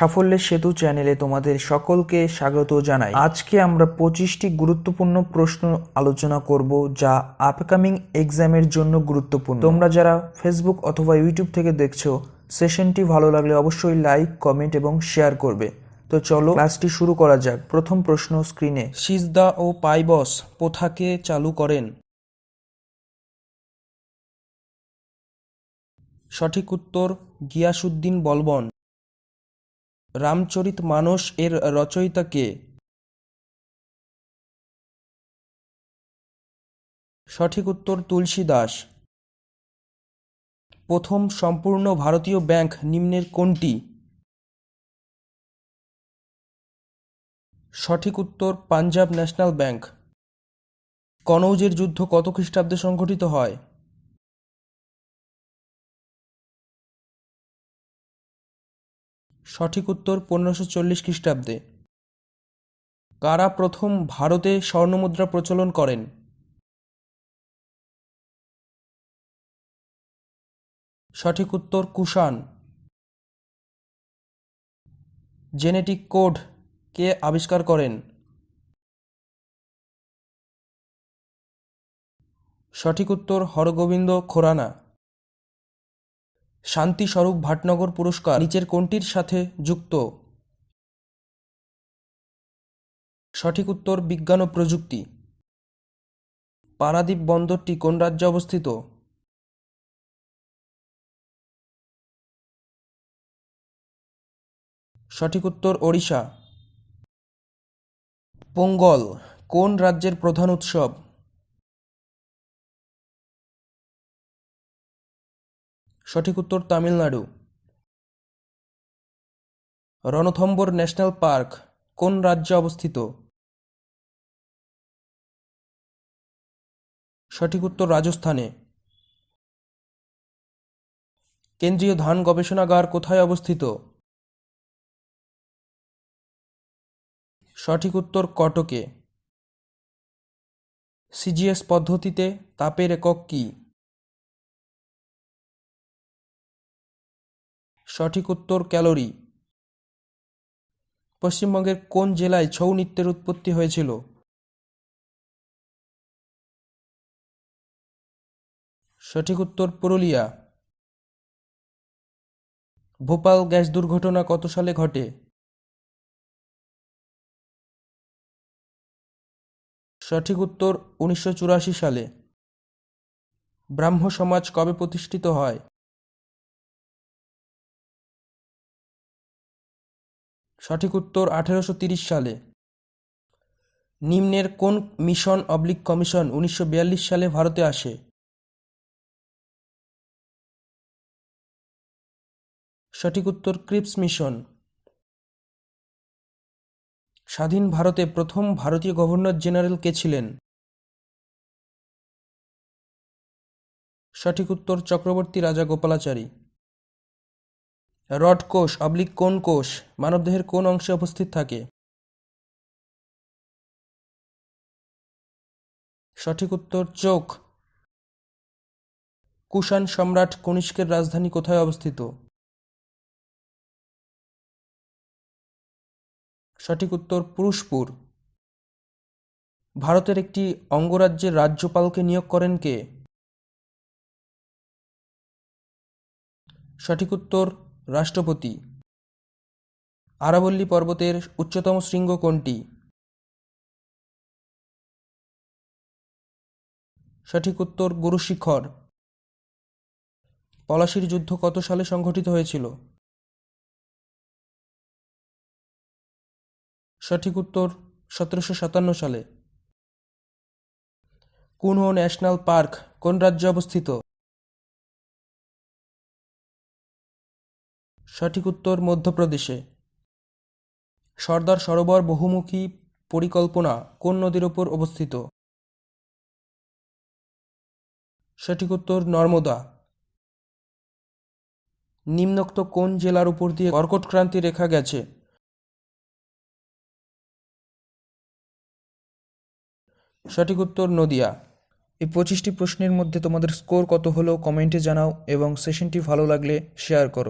সাফল্যের সেতু চ্যানেলে তোমাদের সকলকে স্বাগত জানাই। আজকে আমরা পঁচিশটি গুরুত্বপূর্ণ প্রশ্ন আলোচনা করব যা আপকামিং এক্সামের জন্য গুরুত্বপূর্ণ। তোমরা যারা ফেসবুক অথবা ইউটিউব থেকে দেখছ সেশনটি ভালো লাগলে অবশ্যই লাইক কমেন্ট এবং শেয়ার করবে। তো চলো ক্লাসটি শুরু করা যাক। প্রথম প্রশ্ন স্ক্রিনে সিজদা ও পাইবস প্রথাকে চালু করেন? সঠিক উত্তর গিয়াসুদ্দিন বলবন। রামচরিত মানস এর রচয়িতা কে? সঠিক উত্তর তুলসী দাস। প্রথম সম্পূর্ণ ভারতীয় ব্যাংক নিম্নের কোনটি? সঠিক উত্তর পাঞ্জাব ন্যাশনাল ব্যাংক। কনৌজের যুদ্ধ কত খ্রিস্টাব্দে সংঘটিত হয়? সঠিক উত্তর পনেরোশো চল্লিশ খ্রিস্টাব্দে। কারা প্রথম ভারতে স্বর্ণমুদ্রা প্রচলন করেন? সঠিক উত্তর কুষাণ। জেনেটিক কোড কে আবিষ্কার করেন? সঠিক উত্তর হরগোবিন্দ খোরানা। শান্তি স্বরূপ ভাটনগর পুরস্কার নিচের কোনটির সাথে যুক্ত? সঠিক উত্তর, বিজ্ঞান ও প্রযুক্তি। পারাদ্বীপ বন্দরটি কোন রাজ্যে অবস্থিত? সঠিক উত্তর, ওড়িশা। পোঙ্গল, কোন রাজ্যের প্রধান উৎসব? সঠিক উত্তর তামিলনাড়ু। রণথম্বর ন্যাশনাল পার্ক, কোন রাজ্যে অবস্থিত? সঠিক উত্তর রাজস্থানে। কেন্দ্রীয় ধান গবেষণাগার কোথায় অবস্থিত? সঠিক উত্তর কটকে। সিজিএস পদ্ধতিতে তাপের একক কী? সঠিক উত্তর ক্যালোরি। পশ্চিমবঙ্গের কোন জেলায় ছৌ নৃত্যের উৎপত্তি হয়েছিল? সঠিক উত্তর পুরুলিয়া। ভোপাল গ্যাস দুর্ঘটনা কত সালে ঘটে? সঠিক উত্তর উনিশশো চুরাশি সালে। ব্রাহ্ম সমাজ কবে প্রতিষ্ঠিত হয়? সঠিক উত্তর আঠেরোশো সালে। নিম্নের কোন মিশন অবলিক কমিশন উনিশশো বিয়াল্লিশ সালে ভারতে আসে? সঠিক উত্তর ক্রিপস মিশন। স্বাধীন ভারতে প্রথম ভারতীয় গভর্নর জেনারেল কে ছিলেন? সঠিক উত্তর চক্রবর্তী রাজা গোপালাচারী। রড কোষ, অবলিক কোন কোষ, মানবদেহের কোন অংশে উপস্থিত থাকে। সঠিক উত্তর, চোখ। কুষাণ সম্রাট কনিষ্কের রাজধানী কোথায় অবস্থিত? সঠিক উত্তর, পুরুষপুর। ভারতের একটি অঙ্গরাজ্যের রাজ্যপালকে নিয়োগ করেন কে? সঠিক উত্তর রাষ্ট্রপতি। আরাবল্লী পর্বতের উচ্চতম শৃঙ্গ কোনটি? সঠিক উত্তর গুরুশিখর। পলাশির যুদ্ধ কত সালে সংঘটিত হয়েছিল? সঠিক উত্তর সতেরোশো সাতান্ন সালে। কুনহো ন্যাশনাল পার্ক কোন রাজ্যে অবস্থিত? সঠিক উত্তর মধ্যপ্রদেশে। সর্দার সরোবর বহুমুখী পরিকল্পনা কোন নদীর ওপর অবস্থিত? সঠিক উত্তর নর্মদা। নিম্নোক্ত কোন জেলার উপর দিয়ে কর্কট ক্রান্তি রেখা গেছে? সঠিক উত্তর নদিয়া। এই পঁচিশটি প্রশ্নের মধ্যে তোমাদের স্কোর কত হলো কমেন্টে জানাও এবং সেশনটি ভালো লাগলে শেয়ার করো।